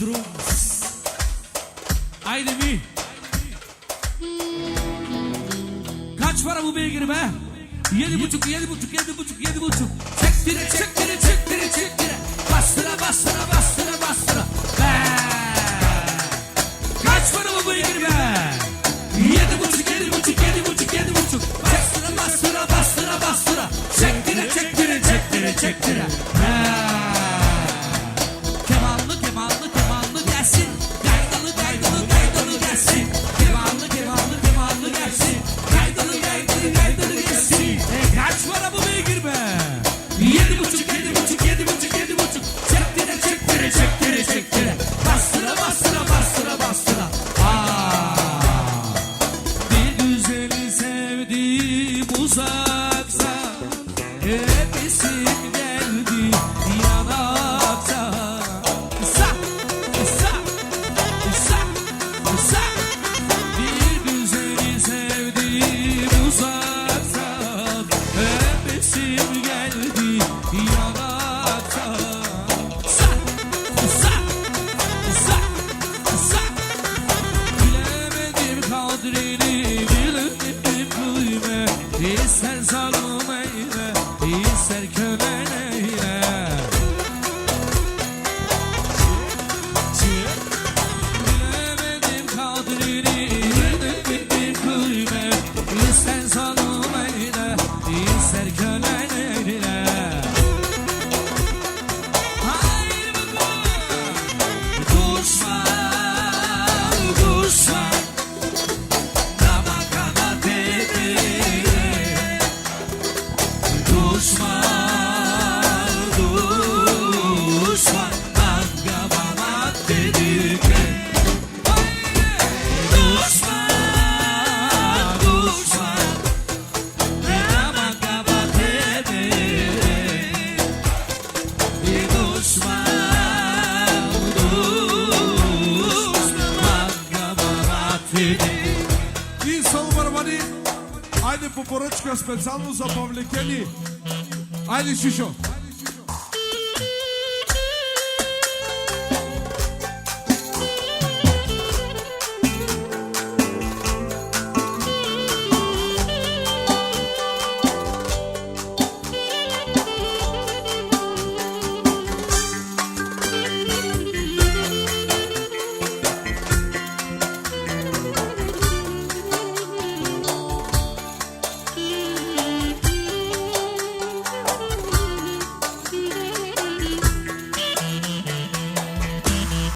drums. Haydi mi? Kaç para bu beygir be? Yedi buçuk, yedi buçuk, yedi buçuk, yedi buçuk. Çektire, çektire, çektire, çektire. Bastıra, bastıra, bastıra, bastıra. Be! Kaç para bu beygir be? Yedi buçuk, yedi buçuk, yedi buçuk, yedi buçuk. Bastıra, bastıra, bastıra, bastıra. Çektire, çektire, çektire, çektire. Be! Kemanlı, uzakta. Hep isim geldi yanakta. Sa, sa, sa, sa. Bir güzeli sevdim uzaktan Hep isim geldi yanaktan Sa, sa, sa, sa Bilemedim kadrini, zalim eyle, ister kölen Айде по поръчка специално за повлекени. Айде, Шишо. Айде,